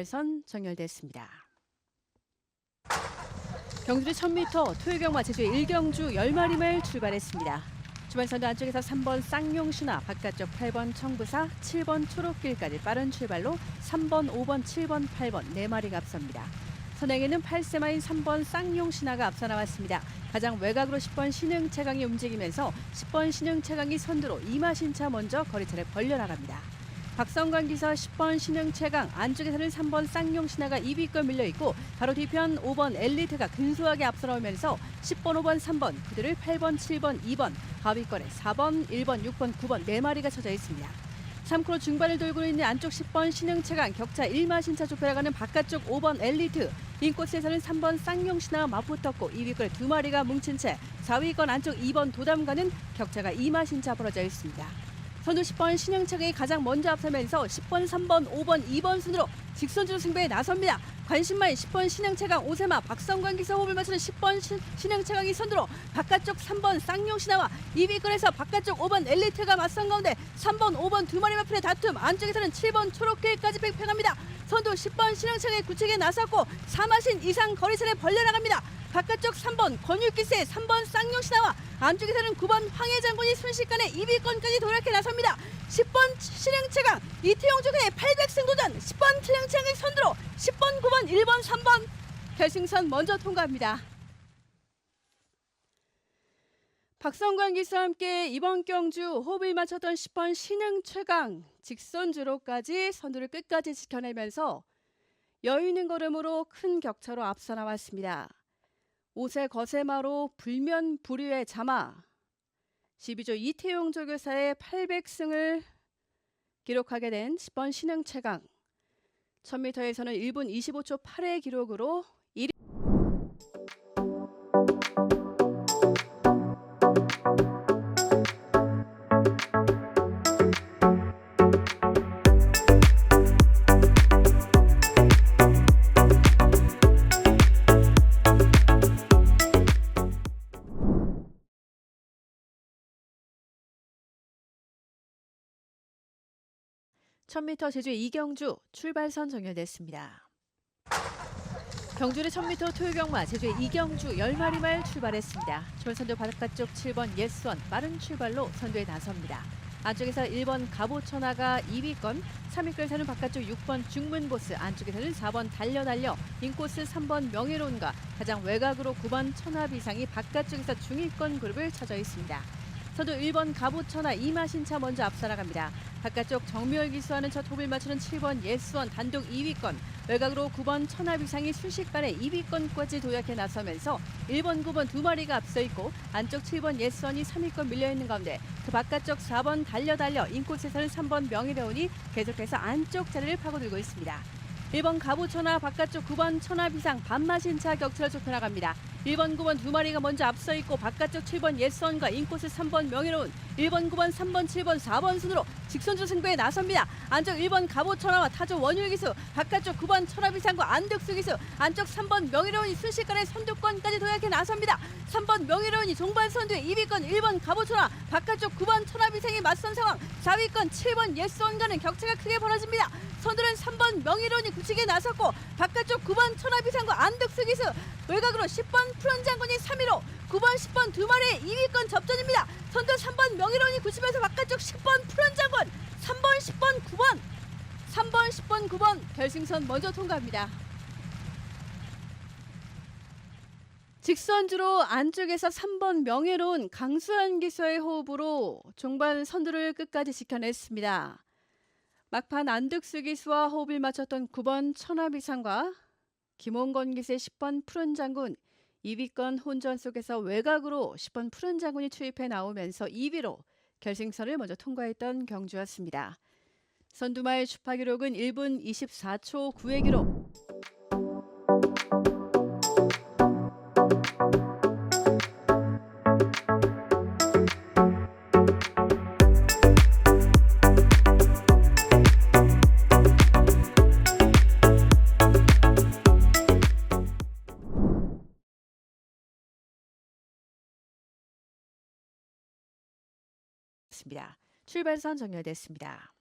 출발선 정렬됐습니다. 경주리 1000m 토요경마 제주 1경주 10마리말 출발했습니다. 주말선도 안쪽에서 3번 쌍용신화, 바깥쪽 8번 청부사, 7번 초록길까지 빠른 출발로 3번, 5번, 7번, 8번 4마리가 앞섭니다. 선행에는 8세마인 3번 쌍용신화가 앞서 나왔습니다. 가장 외곽으로 10번 신흥채강이 움직이면서 10번 신흥채강이 선두로 이마신차 먼저 거리차를 벌려나갑니다. 박성관 기사 10번 신흥채강 안쪽에서는 3번 쌍용 신화가 2위권 밀려 있고 바로 뒤편 5번 엘리트가 근소하게 앞서 나오면서 10번, 5번, 3번 그들을 8번, 7번, 2번 하위권에 4번, 1번, 6번, 9번 4마리가 쳐져 있습니다. 3코로 중반을 돌고 있는 안쪽 10번 신흥채강 격차 1마 신차 좁혀나가는 바깥쪽 5번 엘리트 인코스에서는 3번 쌍용 신화 맞붙었고 2위권에 2마리가 뭉친 채 4위권 안쪽 2번 도담과는 격차가 2마 신차 벌어져 있습니다. 선두 10번 신영창이 가장 먼저 앞서면서 10번, 3번, 5번, 2번 순으로 직선주로 승부에 나섭니다. 관심마인 10번 신영채강 오세마 박성관 기사 호흡을 맞추는 10번 신, 신영채강이 선두로 바깥쪽 3번 쌍용신화와 2위권에서 바깥쪽 5번 엘리트가 맞선 가운데 3번, 5번 두 마리 마필의 다툼 안쪽에서는 7번 초록길까지 팽팽합니다. 선두 10번 신영채강의 구책에 나섰고 사마신 이상 거리선에 벌려나갑니다. 바깥쪽 3번 권율기세 3번 쌍용신화와 안쪽에서는 9번 황해 장군이 순식간에 2위권까지 도약해 나섭니다. 10번 신흥채강 이태용 조간의 800승 도전 10번 신흥채강의 선두로 10번 9번 1번 3번 결승선 먼저 통과합니다. 박성관 기사와 함께 이번 경주 호흡을 맞췄던 10번 신흥 최강 직선 주로까지 선두를 끝까지 지켜내면서 여유 있는 걸음으로 큰 격차로 앞서 나왔습니다. 옷의 거세마로 불면 불유의 자마 12조 이태용 조교사의 800승을 기록하게 된 10번 신흥 최강. 1000m에서는 1분 25초 8의 기록으로 1위 천 m 제주 이경주 출발선 정렬됐습니다. 경주의 1000m 토요경마 제주의 이경주 10마리 말 출발했습니다. 초선도 바깥쪽 7번 예수원 빠른 출발로 선두에 나섭니다. 안쪽에서 1번 가보천하가 2위권, 3위권에서는 바깥쪽 6번 중문보스, 안쪽에서는 4번 달려달려, 인코스 3번 명예로운과 가장 외곽으로 9번 천하비상이 바깥쪽에서 중위권 그룹을 찾아 있습니다. 선두 1번 가보천하 이마신차 먼저 앞서 나갑니다. 바깥쪽 정미열 기수하는 첫 호흡을 맞추는 7번 예수원 단독 2위권, 외곽으로 9번 천하비상이 순식간에 2위권까지 도약해 나서면서 1번, 9번 두 마리가 앞서 있고 안쪽 7번 예수원이 3위권 밀려 있는 가운데 그 바깥쪽 4번 달려달려 인코스에서는 3번 명예로운이 계속해서 안쪽 자리를 파고들고 있습니다. 1번 가보천하 바깥쪽 9번 천하비상 반마신차 격차를 좁혀 나갑니다. 1번, 9번 두 마리가 먼저 앞서 있고 바깥쪽 7번 예선과 인코스 3번 명예로운 1번, 9번, 3번, 7번, 4번 순으로 직선주 승부에 나섭니다. 안쪽 1번 가보천하와 타조 원율기수 바깥쪽 9번 천하비상과 안득수 기수 안쪽 3번 명예로운이 순식간에 선두권까지 도약해 나섭니다. 3번 명예로운이 종반 선두에 2위권 1번 가보천하 바깥쪽 9번 천하비상이 맞선 상황 4위권 7번 예선과는 격차가 크게 벌어집니다. 선두는 3번 명예로운이 굳히게 나섰고 바깥쪽 9번 천하비상과 안득수기수 외곽으로 10번 푸른 장군이 3위로 9번 10번 두 마리의 2위권 접전입니다. 선두 3번 명예로운이 90에서 바깥쪽 10번 푸른 장군 3번 10번 9번 3번 10번 9번 결승선 먼저 통과합니다. 직선주로 안쪽에서 3번 명예로운 강수한 기수의 호흡으로 종반 선두를 끝까지 지켜냈습니다. 막판 안득수 기수와 호흡을 맞췄던 9번 천하비상과 김홍건 기세 10번 푸른 장군 2위권 혼전 속에서 외곽으로 10번 푸른 장군이 추입해 나오면서 2위로 결승선을 먼저 통과했던 경주였습니다. 선두마의 주파 기록은 1분 24초 9의 기록. 습니다 출발선 정렬됐습니다.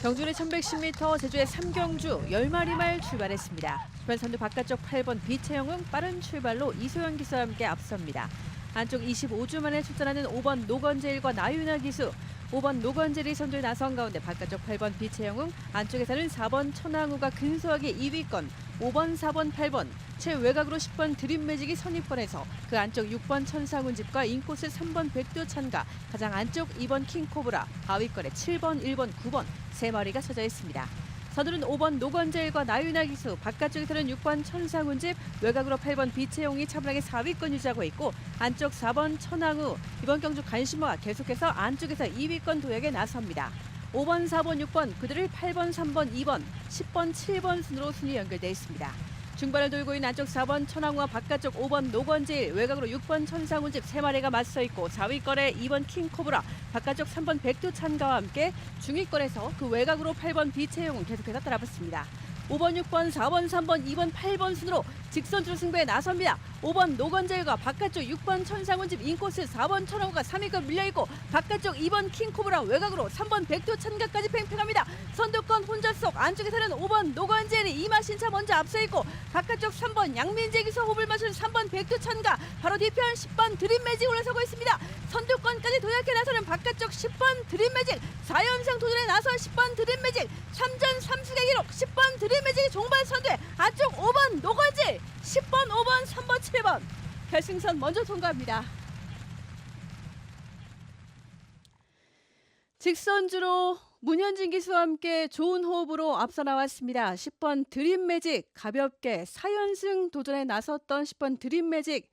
경주의 1110m 제주의 삼경주 10마리 말 출발했습니다. 선두 바깥쪽 8번 비채영은 빠른 출발로 이소영 기수와 함께 앞섭니다. 안쪽 25주 만에 출전하는 5번 노건재일과 나윤아 기수 5번 노건재일이 선두에 나선 가운데 바깥쪽 8번 비채영은 안쪽에서는 4번 천왕우가 근소하게 2위권 5번 4번 8번 최외곽으로 10번 드림매직이 선입권에서 그 안쪽 6번 천사군집과 인코스 3번 백두찬가 가장 안쪽 2번 킹코브라 하위권에 7번 1번 9번 세 마리가 서져 있습니다. 서두른 5번 노건재일과 나윤아 기수 바깥쪽에서는 6번 천상훈 집 외곽으로 8번 비채용이 차분하게 4위권 유지하고 있고 안쪽 4번 천왕우 이번 경주 관심모가 계속해서 안쪽에서 2위권 도약에 나섭니다. 5번, 4번, 6번 그들을 8번, 3번, 2번, 10번, 7번 순으로 순위 연결돼 있습니다. 중반을 돌고 있는 안쪽 4번 천왕우와 바깥쪽 5번 노건재일 외곽으로 6번 천상훈집 세 마리가 맞서 있고 4위권에 2번 킹코브라 바깥쪽 3번 백두찬가와 함께 중위권에서 그 외곽으로 8번 비채용은 계속해서 따라붙습니다. 5번, 6번, 4번, 3번, 2번, 8번 순으로 직선주로 승부에 나섭니다. 5번 노건재일과 바깥쪽 6번 천상훈집 인코스 4번 천왕우가 3위권 밀려있고 바깥쪽 2번 킹코브라 외곽으로 3번 백두 찬가까지 팽팽합니다. 선두권 혼자 속 안쪽에 서는 5번 노건재일이 이마신차 먼저 앞서 있고 바깥쪽 3번 양민재 기수 호흡을 맞춘 3번 백두 찬가 바로 뒤편 10번 드림매직 올라서고 있습니다. 선두권까지 도약해 나서는 바깥쪽 10번 드림매직 4연승 도전에 나선 10번 드림매직 3전 3승의 기록 10번 드림 매직이 종반 선두에 안쪽 5번 노건재 10번 5번 3번 7번 결승선 먼저 통과합니다. 직선주로 문현진 기수와 함께 좋은 호흡으로 앞서 나왔습니다. 10번 드림매직 가볍게 4연승 도전에 나섰던 10번 드림매직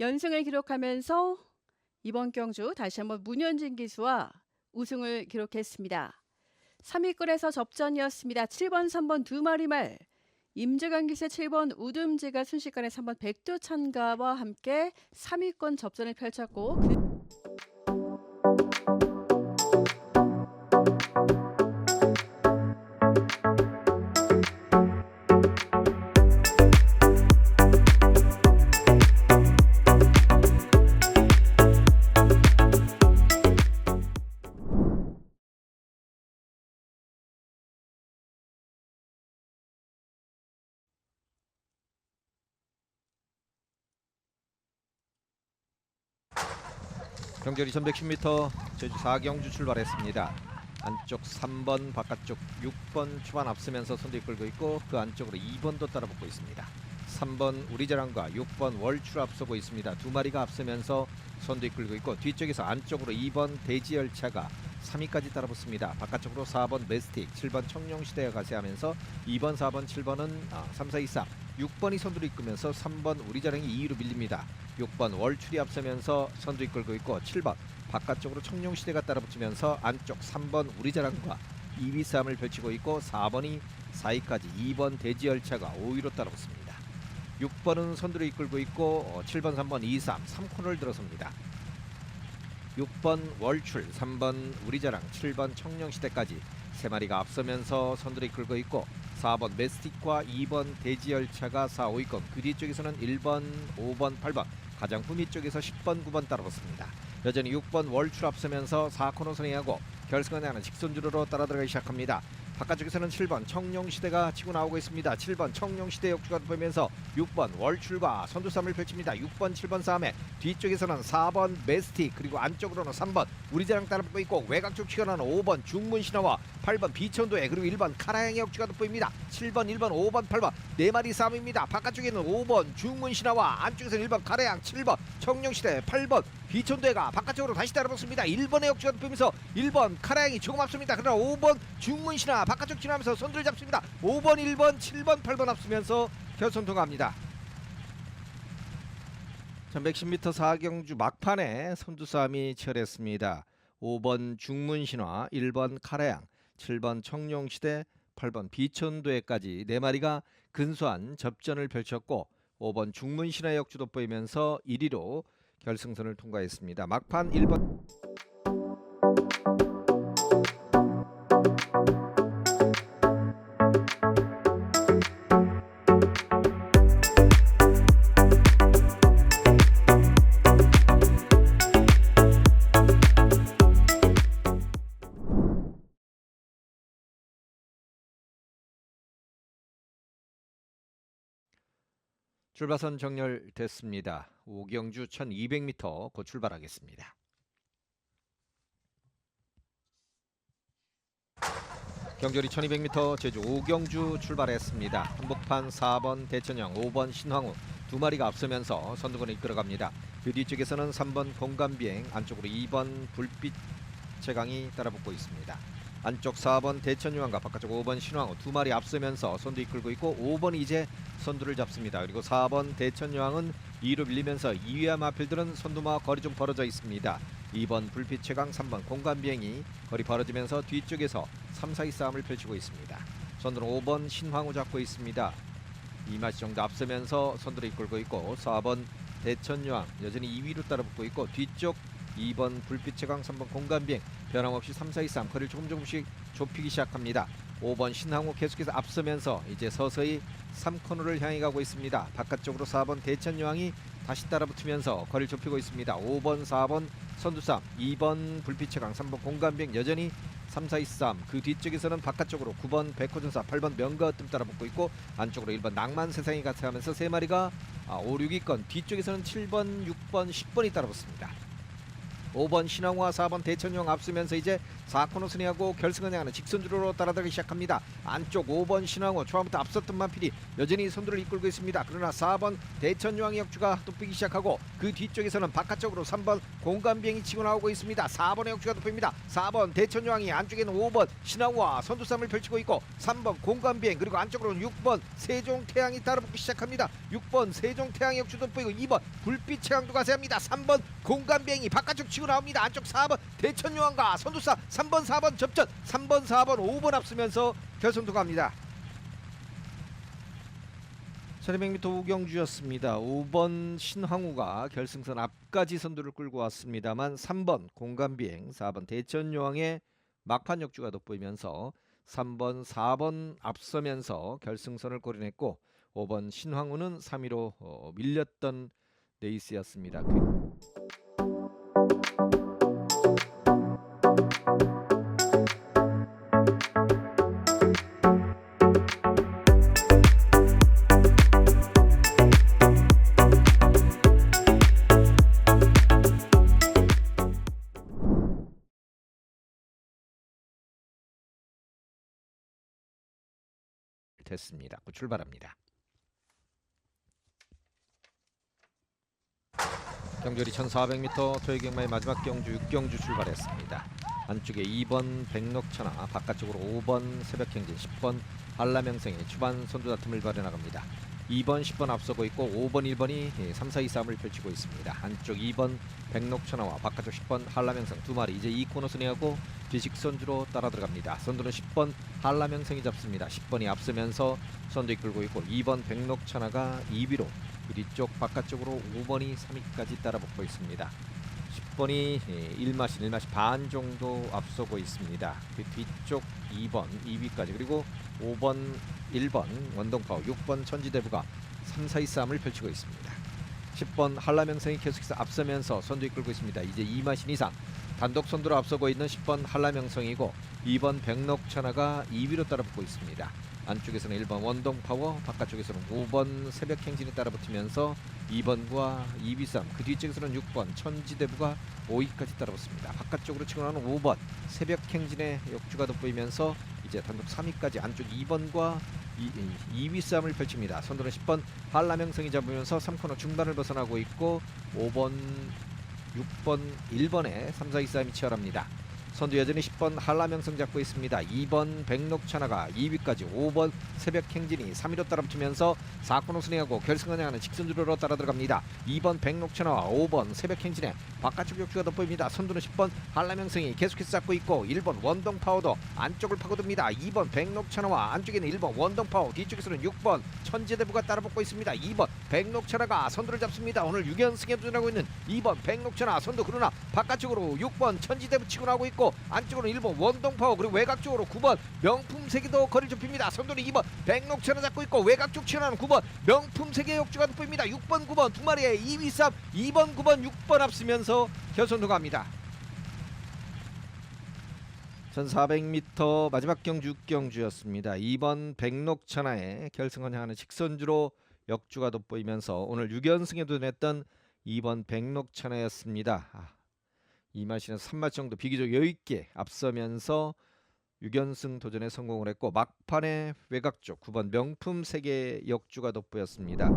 연승을 기록하면서 이번 경주 다시 한번 문현진 기수와 우승을 기록했습니다. 3위권에서 접전이었습니다. 7번, 3번 두 마리 말 임재강 기세 7번 우듬지가 순식간에 3번 백두찬가와 함께 3위권 접전을 펼쳤고 그 경결이 1110m 제주 4경주 출발했습니다. 안쪽 3번 바깥쪽 6번 초반 앞서면서 선두 이끌고 있고 그 안쪽으로 2번도 따라붙고 있습니다. 3번 우리자랑과 6번 월출 앞서고 있습니다. 두 마리가 앞서면서 선두 이끌고 있고 뒤쪽에서 안쪽으로 2번 대지열차가 3위까지 따라붙습니다. 바깥쪽으로 4번 메스틱, 7번 청룡시대가 가세하면서 2번, 4번, 7번은 아, 3, 4, 2, 3, 6번이 선두를 이끌면서 3번 우리자랑이 2위로 밀립니다. 6번 월출이 앞서면서 선두 이끌고 있고 7번 바깥쪽으로 청룡시대가 따라붙으면서 안쪽 3번 우리자랑과 2위 싸움을 펼치고 있고 4번이 4위까지 2번 대지열차가 5위로 따라붙습니다. 6번은 선두를 이끌고 있고 어, 7번, 3번, 2, 3, 3코너를 들어섭니다. 6번 월출, 3번 우리자랑, 7번 청룡시대까지 세 마리가 앞서면서 선두를 이끌고 있고 4번 메스틱과 2번 대지열차가 4, 5위권 그 뒤쪽에서는 1번, 5번, 8번 가장 후미 쪽에서 10번, 9번 따라붙습니다. 여전히 6번 월출 앞서면서 4코너 선행하고 결승선에 하는 직선주로로 따라 들어가기 시작합니다. 바깥쪽에서는 7번 청룡시대가 치고 나오고 있습니다. 7번 청룡시대 역주가 보면서 6번 월출과 선두싸움을 펼칩니다. 6번, 7번 싸움에 뒤쪽에서는 4번 메스틱 그리고 안쪽으로는 3번 우리자랑 따라붙고 있고 외곽 쪽 치고나는 5번 중문신화와 8번 비천도에 그리고 1번 카라양의 역주가 돋보입니다. 7번, 1번, 5번, 8번 네 마리 싸움입니다. 바깥쪽에는 5번 중문신화와 안쪽에서는 1번 카라양, 7번 청룡시대, 8번 비천도가 바깥쪽으로 다시 따라붙습니다. 1번의 역주가 돋보이면서 1번 카라양이 조금 앞섭니다. 그러나 5번 중문신화 바깥쪽 지나면서 선두를 잡습니다. 5번, 1번, 7번, 8번 앞서면서 결선 통과합니다. 1110m 4경주 막판에 선두 싸움이 치열했습니다. 5번 중문신화, 1번 카라양, 7번 청룡시대, 8번 비천도에까지 네 마리가 근소한 접전을 펼쳤고 5번 중문신화 역주 돋보이면서 1위로 결승선을 통과했습니다. 막판 1번 출발선 정렬됐습니다. 오경주 1200m 곧 출발하겠습니다. 경절이 1200m 제주 오경주 출발했습니다. 한복판 4번 대천영, 5번 신황우 두 마리가 앞서면서 선두권을 이끌어갑니다. 그 뒤쪽에서는 3번 공간비행, 안쪽으로 2번 불빛 채강이 따라붙고 있습니다. 안쪽 4번 대천유황과 바깥쪽 5번 신황우 두 마리 앞서면서 선두 이끌고 있고 5번이 이제 선두를 잡습니다. 그리고 4번 대천유황은 2로 밀리면서 2위와 마필들은 선두와 거리 좀 벌어져 있습니다. 2번 불빛 최강 3번 공간비행이 거리 벌어지면서 뒤쪽에서 3, 4위 싸움을 펼치고 있습니다. 선두는 5번 신황우 잡고 있습니다. 이마시 정도 앞서면서 선두를 이끌고 있고 4번 대천유황 여전히 2위로 따라붙고 있고 뒤쪽 2번 불빛 최강 3번 공간비행 변함없이 3, 4, 2, 3 거리를 조금 조금씩 좁히기 시작합니다. 5번 신항우 계속해서 앞서면서 이제 서서히 3코너를 향해 가고 있습니다. 바깥쪽으로 4번 대천여왕이 다시 따라붙으면서 거리를 좁히고 있습니다. 5번, 4번 선두쌈, 2번 불빛의 강, 3번 공간비행 여전히 3, 4, 2, 3. 그 뒤쪽에서는 바깥쪽으로 9번 백호전사, 8번 명가뜸 따라붙고 있고 안쪽으로 1번 낭만 세상이 같이 하면서 세 마리가 아, 5, 6위권 뒤쪽에서는 7번, 6번, 10번이 따라붙습니다. 5번 신항우와 4번 대천용 앞서면서 이제 4코너 순위하고 결승을 향하는 직선주로로 따라다니기 시작합니다. 안쪽 5번 신항우 초반부터 앞섰던 만필이 여전히 선두를 이끌고 있습니다. 그러나 4번 대천용의 역주가 돋보기 시작하고 그 뒤쪽에서는 바깥쪽으로 3번 공간비행이 치고 나오고 있습니다. 4번의 역주가 돋보입니다. 4번 대천용이 안쪽에는 5번 신항우와 선두싸움을 펼치고 있고 3번 공간비행 그리고 안쪽으로는 6번 세종태양이 따라붙기 시작합니다. 6번 세종태양 역주 돋보이고 2번 불빛 채광도 가세합니다. 3번 공간비행이 바깥쪽 치고 나옵니다. 안쪽 4번 대천요한과 선두사 3번 4번 접전 3번 4번 5번 앞서면서 결승도 갑니다. 1200m 우경주였습니다. 5번 신황우가 결승선 앞까지 선두를 끌고 왔습니다만 3번 공간비행 4번 대천요왕의 막판 역주가 돋보이면서 3번 4번 앞서면서 결승선을 꼬려냈고 5번 신황우는 3위로 어, 밀렸던 레이스였습니다. 됐습니다. 곧 출발합니다. 경절이 1400m 토요경마의 마지막 경주 6경주 출발했습니다. 안쪽에 2번 백록천하 바깥쪽으로 5번 새벽행진 10번 한라명생이 초반 선두 다툼을 벌여나갑니다. 2번 10번 앞서고 있고 5번 1번이 3, 4, 2 싸움을 펼치고 있습니다. 안쪽 2번 백록천하와 바깥쪽 10번 한라명생 두 마리 이제 2코너 순회하고 뒤식 선주로 따라 들어갑니다. 선두는 10번 한라명생이 잡습니다. 10번이 앞서면서 선두 이끌고 있고 2번 백록천하가 2위로 그 뒤쪽 바깥쪽으로 5번이 3위까지 따라붙고 있습니다. 10번이 1마시 1마시 반 정도 앞서고 있습니다. 그 뒤쪽 2번 2위까지 그리고 5번 1번 원동파워 6번 천지대부가 3, 4위 싸움을 펼치고 있습니다. 10번 한라명생이 계속해서 앞서면서 선두 이끌고 있습니다. 이제 2마신 이상 단독 선두로 앞서고 있는 10번 한라명성이고 2번 백록천하가 2위로 따라붙고 있습니다. 안쪽에서는 1번 원동파워, 바깥쪽에서는 5번 새벽행진이 따라붙으면서 2번과 2위 싸움, 그 뒤쪽에서는 6번 천지대부가 5위까지 따라붙습니다. 바깥쪽으로 치고 나오는 5번 새벽행진의 역주가 돋보이면서 이제 단독 3위까지 안쪽 2번과 2, 위 싸움을 펼칩니다. 선두는 10번 한라명성이 잡으면서 3코너 중반을 벗어나고 있고 5번 6번 1번에 3, 4, 2 싸움이 치열합니다. 선두 여전히 10번 한라명성 잡고 있습니다. 2번 백록천하가 2위까지 5번 새벽행진이 3위로 따라붙으면서 4코너 순회하고 결승을 향하는 직선주로로 따라 들어갑니다. 2번 백록천하와 5번 새벽행진의 바깥쪽 역주가 돋보입니다. 선두는 10번 한라명성이 계속해서 잡고 있고 1번 원동파워도 안쪽을 파고듭니다. 2번 백록천하와 안쪽에는 1번 원동파워 뒤쪽에서는 6번 천지대부가 따라붙고 있습니다. 2번 백록천하가 선두를 잡습니다. 오늘 6연승에 도전하고 있는 2번 백록천하 선두 그러나 바깥쪽으로 6번 천지대부 치고 나오고 있고 안쪽으로는 1번 원동파워 그리고 외곽 쪽으로 9번 명품세계도 거리를 좁힙니다. 선두는 2번 백록천하 잡고 있고 외곽 쪽 치어나는 9번 명품세계 역주가 돋보입니다. 6번 9번 두 마리의 2위 싸움 2번 9번 6번 앞서면서 결선도 갑니다. 1400m 마지막 경주 경주였습니다. 2번 백록천하의 결승을 향하는 직선주로 역주가 돋보이면서 오늘 6연승에 도전했던 2번 백록천하였습니다. 아, 이 마시는 3마 정도 비교적 여유 있게 앞서면서 6연승 도전에 성공을 했고 막판에 외곽 쪽 9번 명품 세계 역주가 돋보였습니다.